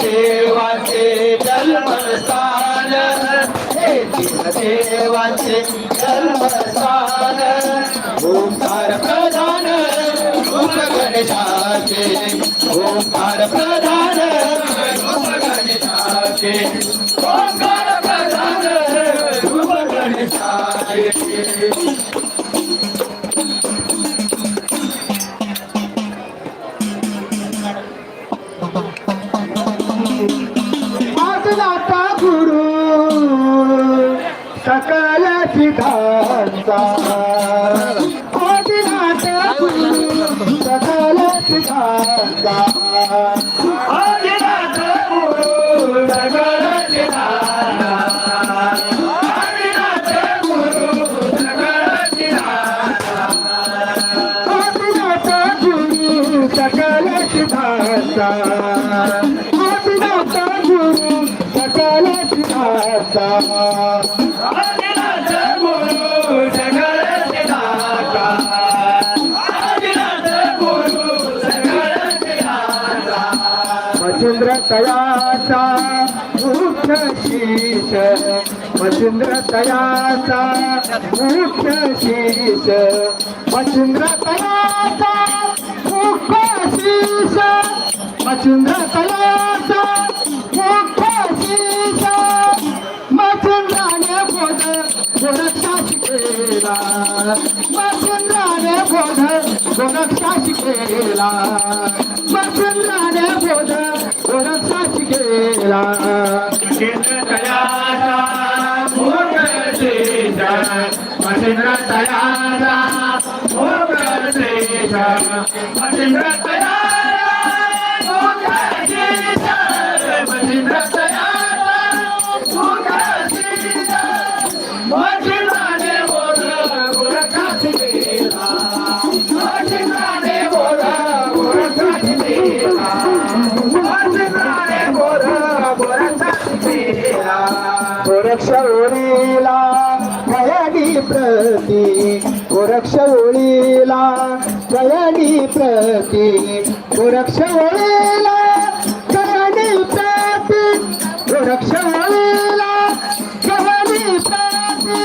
देवाचे जन्मस्थान हे देवाचे जन्मस्थान ओंकार प्रधान रूप गणेशाचे ओंकार प्रधान रूप गणेशाचे ओंकार प्रधान रूप गणेशाचे Ah. तयाचा मुख्य शीश मच्छिंद्र तयाचा मुख्य शीश मच्छिंद्र तयाचा मुख्य शीश मच्छिंद्र तयाचा मुख्य शीश मच्छिंद्राने बोध गोरक्षा शिकेला मच्छिंद्राने बोध गोरक्षा शिकेला मच्छिंद्राने बोध गोरक्षा शिकेला मच्छिंद्र तयाचा मुख्य शीश मच्छिंद्र प्रती गोरक्ष ओळीला भयानी प्रती गोरक्ष ओळीला भयानी प्रती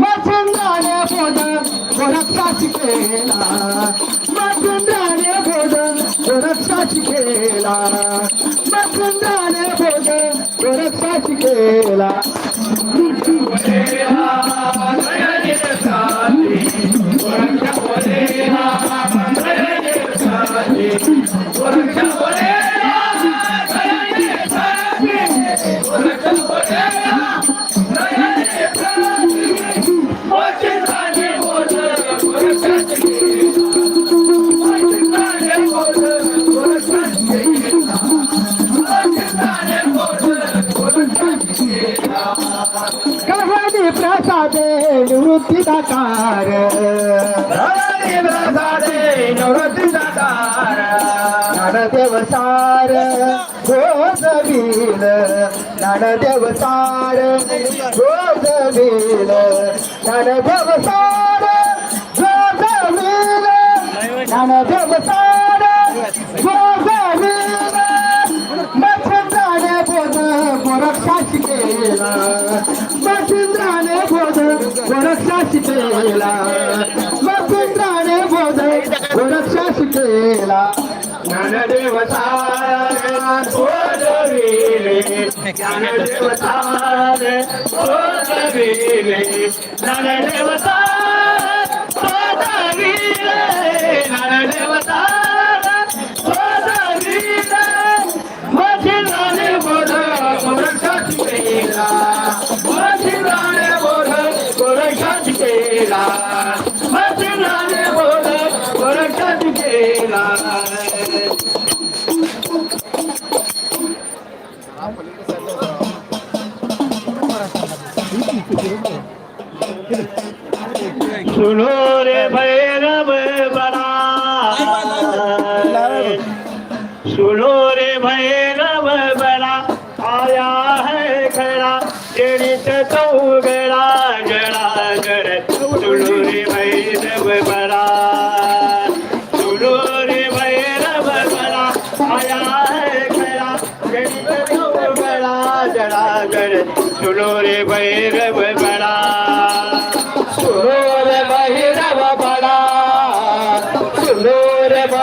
मच्छिंद्राने बोध गोरक्षा शिकेला मच्छिंद्राने बोध गोरक्षा शिकेला मच्छिंद्राने बोध गोरक्षा शिकेला प्रसादे निवृत्ती दाकार निवृत्ती दाकार ज्ञानदेव सार गोजवील ज्ञानदेव सार गोजवील ज्ञानदेव सार गोजवील ज्ञानदेव सार गोजवील मच्छिंद्राने बोध गोरक्षा शिकेला मच्छंद्राने बोध गोरक्षा शिकेला मच्छंद्राने बोध गोरक्षा शिकेला ज्ञानदेव सार बोधविले ज्ञानदेव सार बोधविले ज्ञानदेव सार बोधविले ज्ञानदेव শুনো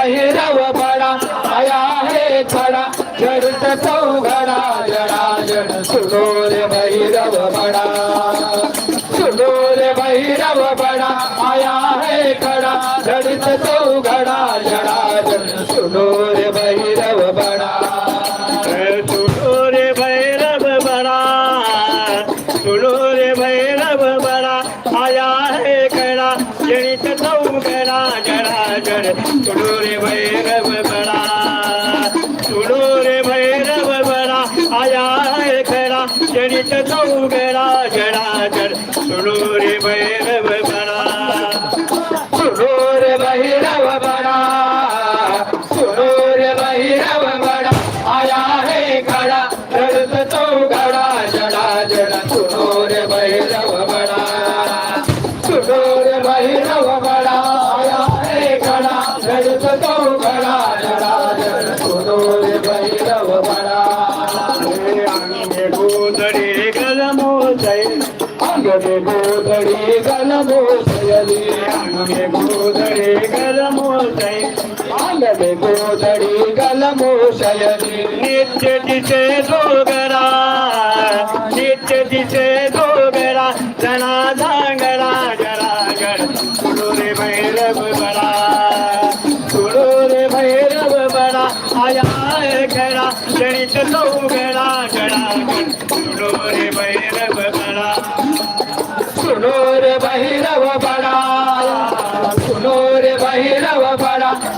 रे भैरव बड़ा आया हे खड़ा जड़त चौघा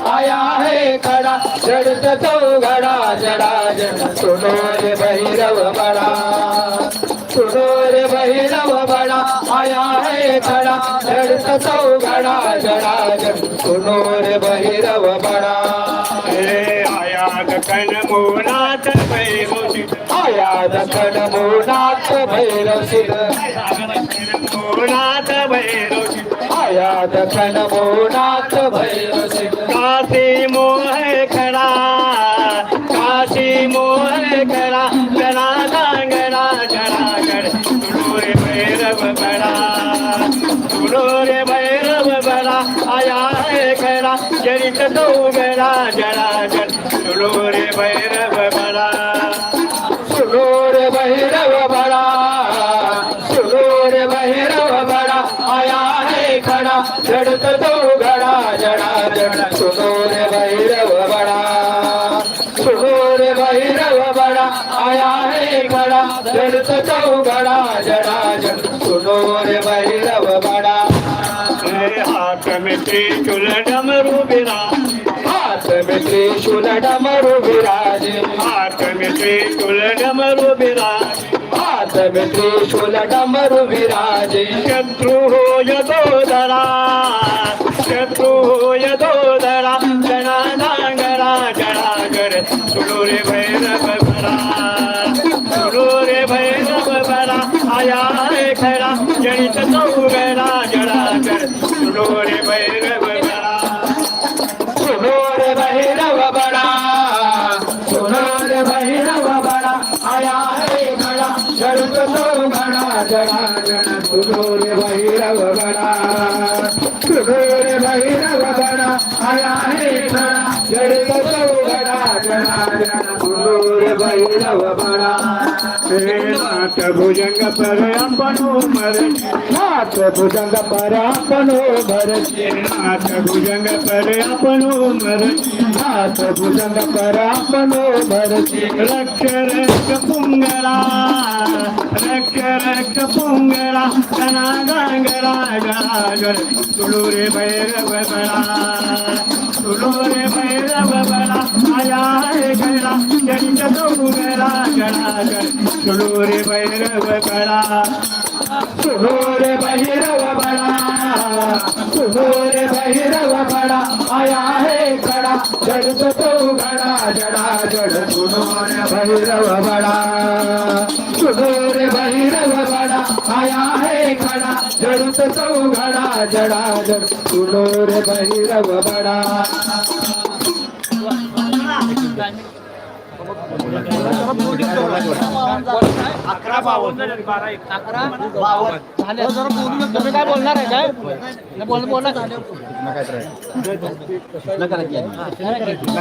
आया है खड़ा जड़त तो घड़ा जड़ा जड़। सुनो रे भैरव बड़ा सुनो रे भैरव बड़ा आया है खड़ा जड़त तो घड़ा जड़ा जड़। सुनो रे भैरव बड़ा। आया गगन मोनाथ भैरव आया दखन मुनाथ भैरव सिद्ध मोनाथ भैरव आया दखन मुनाथ भैरव सिद्ध काशी मोह खड़ा काशी मोह खड़ा जना डांगरा जड़ा कर सुनो भैरव बड़ा सुनो भैरव बड़ा आया है खड़ा जनित तो गड़ा जड़ा कर सुनो भैरव बड़ा सुनो भैरव बड़ा सुनो भैरव बड़ा आया है खड़ा जड़त तो जड़ा भैरव बड़ा. सुनो रे भैरव बड़ा. आया है खड़ा जड़त तो घड़ा जड़ा जड़. सुनो रे भैरव बड़ा. हाथ में त्रिशूल डमरू बिरा हाथ में त्रिशूल डमरू विराजे। हाथ में त्रिशूल डमरू हाथ में त्रिशूल डमरू विराजे। शत्रु हो यदोदरा शत्रु हो यदोदरा जना नांगरा कर रे भैरव बड़ा सुनो रे भैरव बड़ा आया खरा. जनित तो रे भैरव बड़ा सुनो रे भैरव बड़ा रे भैरव बड़ा आया है रे भैरव बड़ा सुनो रे भैरव बड़ा आया भैरव बड़ा नाथ भुजंग पर अपनो मर हाथ भुजंग पर अपनो भर नाथ भुजंग पर अपनो मर हाथ भुजंग पर अपनो भर रक्ष रक्ष पुंगरा रक्ष रक्ष पुंगरा जना गांगरा भैरव बड़ा तुलू रे भैरव बड़ा आया है गड़ा जनित तो गड़ा गड़ा तुलू रे भैरव बड़ा सुनो भैरव सुनो भैरव बड़ा आया है खड़ा जड़ तो घड़ा जड़ा जड़ सुनो भैरव बड़ा सुनो भैरव बड़ा आया है खड़ा जड़ तो घड़ा जड़ा जड़ सुनो भैरव बड़ा। अकरा बावन्न बारा एक तुम्ही काय बोलणार आहे काय बोल बोला काय सूचना करा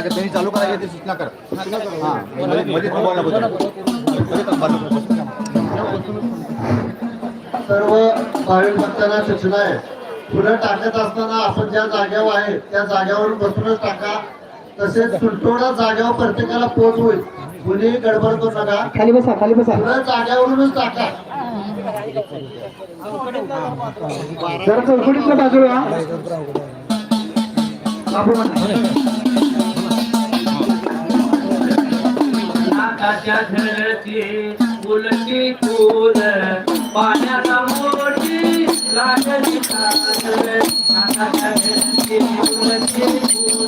त्यांनी चालू करायची सूचना करा मध्ये थांबवायला सर्व भाविक भक्तांना सूचना आहे फुलं टाकत असताना आपण ज्या जागेवर आहे त्या जागेवर बसूनच टाका तसेच सुलटोडा जागेवर प्रत्येकाला पोच होईल कुणी गडबड करू नका. खाली बसा खाली बसा. पुढे जागेवरूनच टाका. जरा चौकटीतल्या बाजूला नाकाच्या धरती उलटी फुल पाण्याला मोठी लागली नाकाच्या धरती उलटी फुल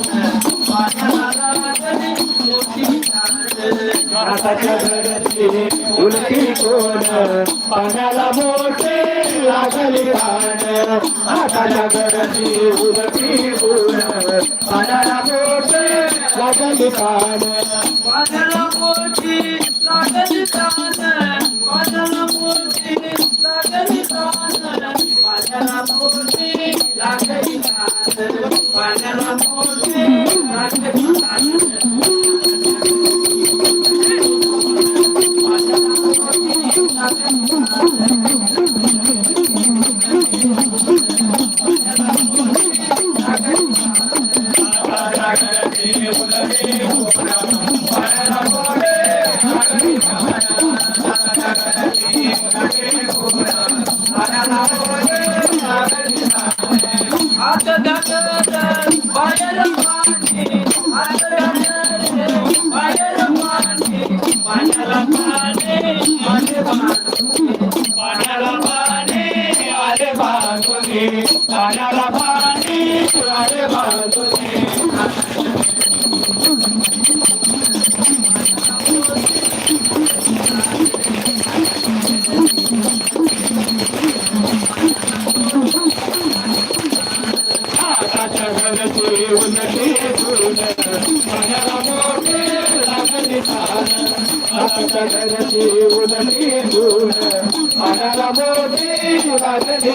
पाण्याला काल नाकाच्या घरची उलटी कोण पाण्याला मोठे लागली कान नाकाच्या घरची उलटी कोण पाण्याला मोठे लागली कान पाण्याला मोठी लागली कान पाण्याला मोठी लागली कान पाण्याला मोठी लागली कान पाण्याला मोठी लागली कान पाण्याला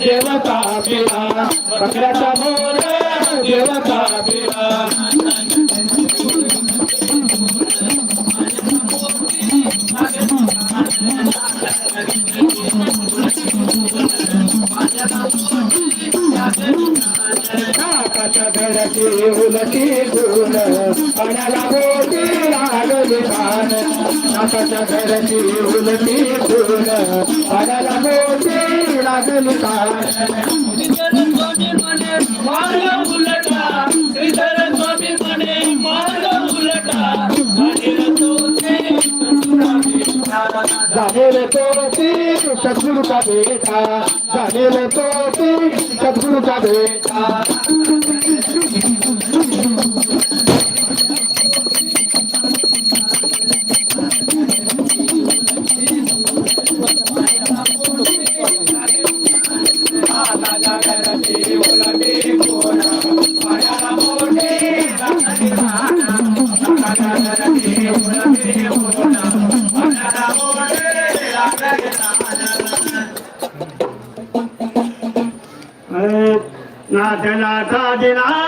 देवता पिला देवता पिला उलटी धून पाण्याला मोठी लागली पान. काकाच्या घराची उलटी धून पाण्याला मोठी लागली खान मार्ग उलटा श्रीधर स्वामी म्हणे ta ta ta ta ta ta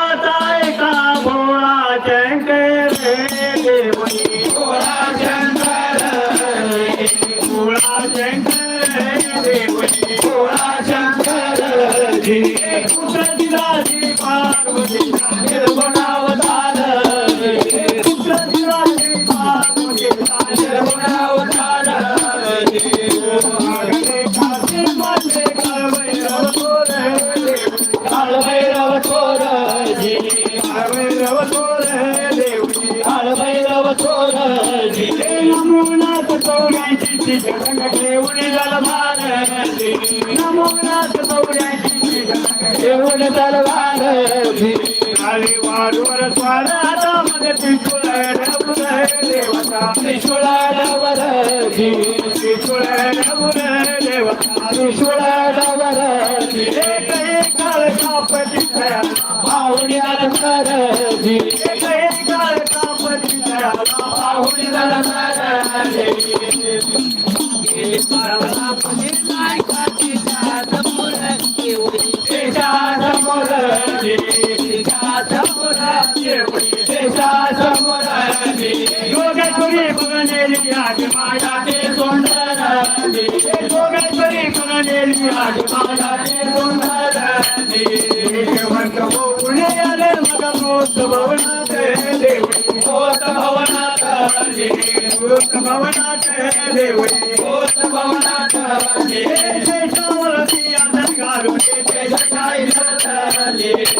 येऊन तलवारजी काली वाडवर स्वाराचा मग त्रिशूळ देवता. त्रिशूळावरजी त्रिशूळ ढबुर देवता. त्रिशूळावरजी एक एक काळ तया पाहुणी अलंकारजी एक काळ कापती तया पाहुणी माझ्या ते सोंडराजी योगेश्वरी बघनेली आज माझ्या सोंडराजी पुणे आले मग मोत भवनात देवणी होत भवनाथजी मोत भवनात देवणी होत भवनाथजी शेषावरती आदर घालून सकाळी धरतली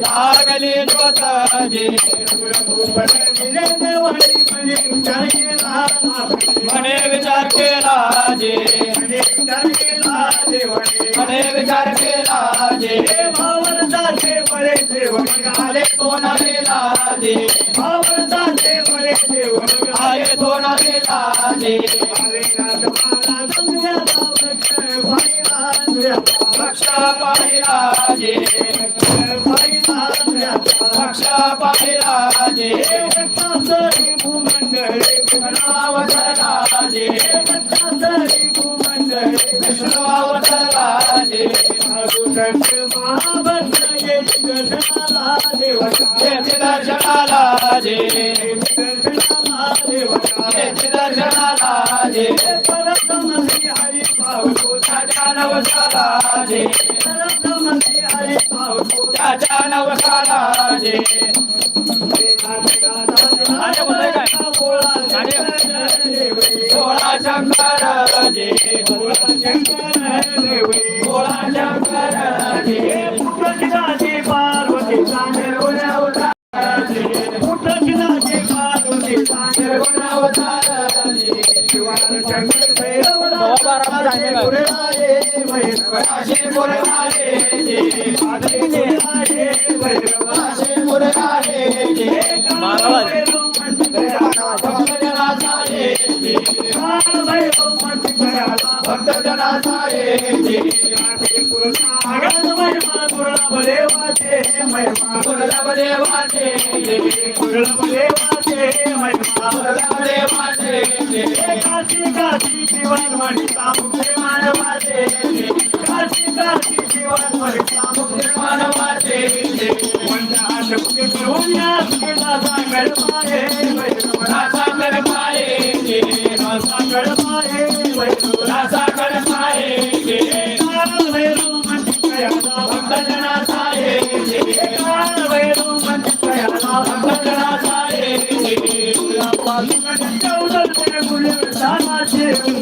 लागले स्वतःजी राजे म्हणे विचार केला जे. म्हणे विचार केला जे. आले कोणाले लाजे. आले कोणाले लाजे. रक्षा बरे जे रक्षा पाहिला जे कृष्णावतरा जे कृष्णावतरा जे येथे दर्शनाला जे येथे दर्शनाला जे त्याच्या नवसाला जे त्याच्या नवसाला जे भोळा शंकर जे भोळा शंकर जे पार्वती काशी मुरगाळे जे काशी मुरगाळे जे भक्तजनाचा ये जे भक्तजनाचा ये जे गुरुदेवाचे जे गुरुदेवाचे जे काशी काशी जीवन म्हणी सामुखे मानवाचे काशी काशी जीवन म्हणी सामुखे मानवाचे जे रासाकर আছে।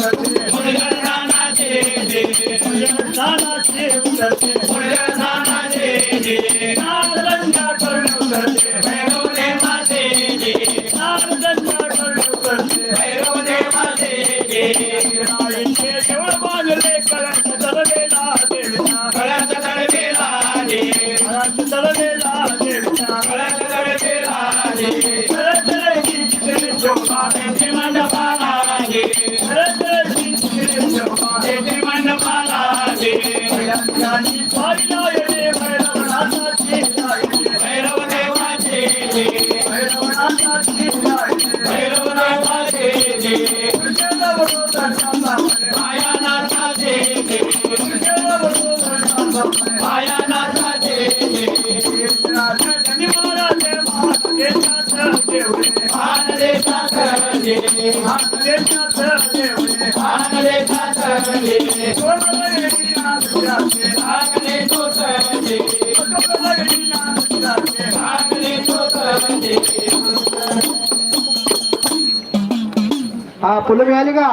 ఆ పుల్ల వ్యాలిగా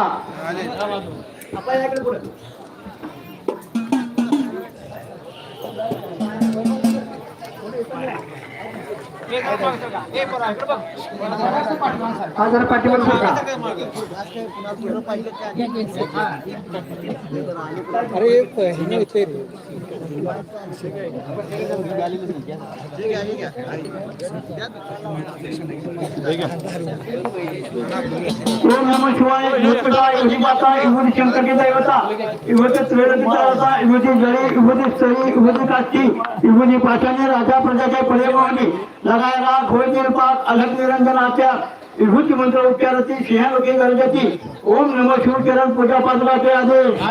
అబ్బాయి ఎక్కడ हा फुलं मिळाली का हा जरा पाठीवर सरका ओम नमः शिवाय युवता युवती माता युवती शंकर की दैवता युवती त्रिवेणता युवती जळी युवती स्थळी युवती काष्टी युवती पाषाणी राजा प्रजाच्या पर्यभवानी लगाय राग होय पाक अलग निरंजन आप्या विभूती मंत्र उच्चारती सिंहा लोके गरजती ओम नमः शिवचरण पूजा पाचवाचे आदेश.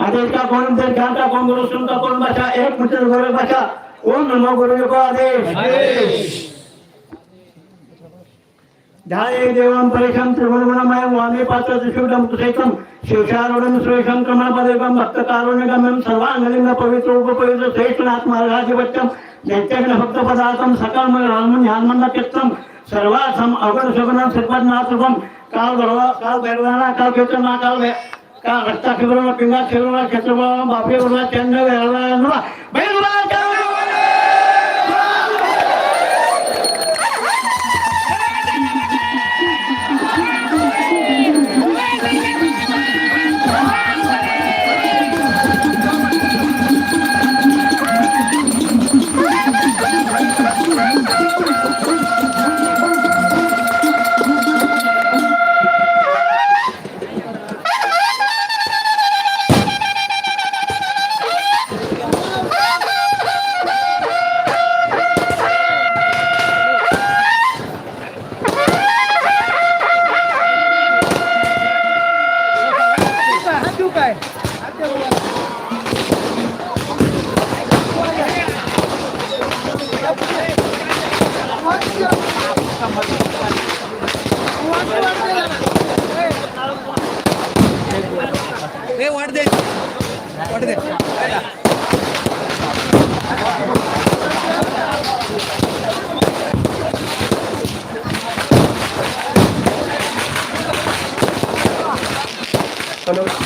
आदेश का कोण तर ध्यान का कोण गुरु सुन का कोण भाषा एक मित्र गुरु भाषा ओम नमो गुरु को आदेश. ध्याये देवं परेशं त्रिगुणगुणमयं वामे पात्रशिवडं सहितं शिवशारोडं श्रेषं कमलपदेवं भक्तकारुण्यगम्यं सर्वाङ्गलिंग पवित्रोपपवित्र श्रेष्ठनात्मार्गाधिपत्यं दैत्यग्न भक्तपदार्थं सकलमय रामं ध्यानमण्डक्षत्रं सर्वार्थम अगण सगुणं श्रीपदनाथरूपं काल भरवा काल भैरवाना काल कीर्तना काल भै काल रक्ता शिवरवा पिंगा शिवरवा क्षेत्रवा बापे वरवा चंद्र भैरवा भैरवा दे वाट दे हेलो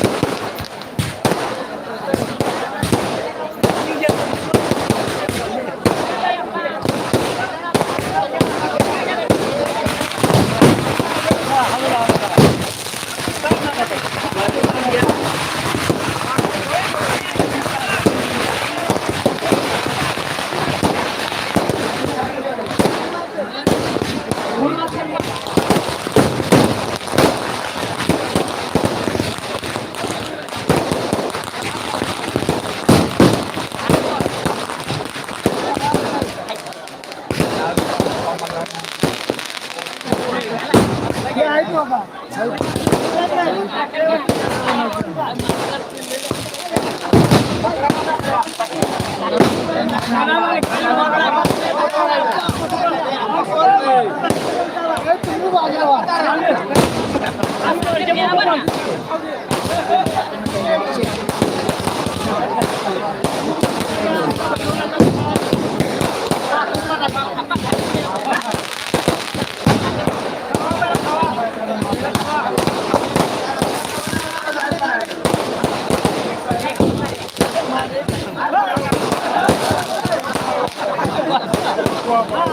Bravo.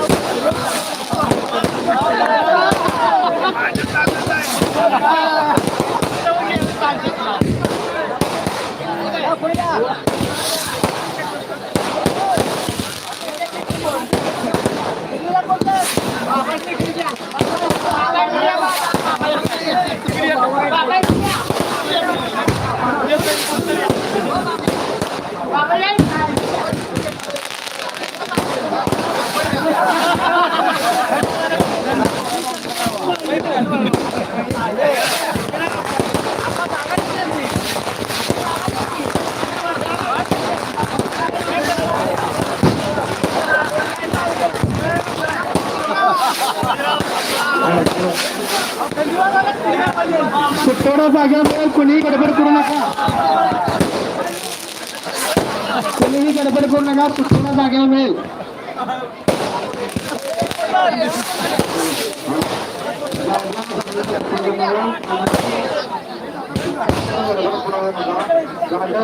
कुठल्या जाग्यावर कुणीही गडबड करू नका. कुणीही गडबड करू नका कुठल्या जाग्यावर मिळेल. जागा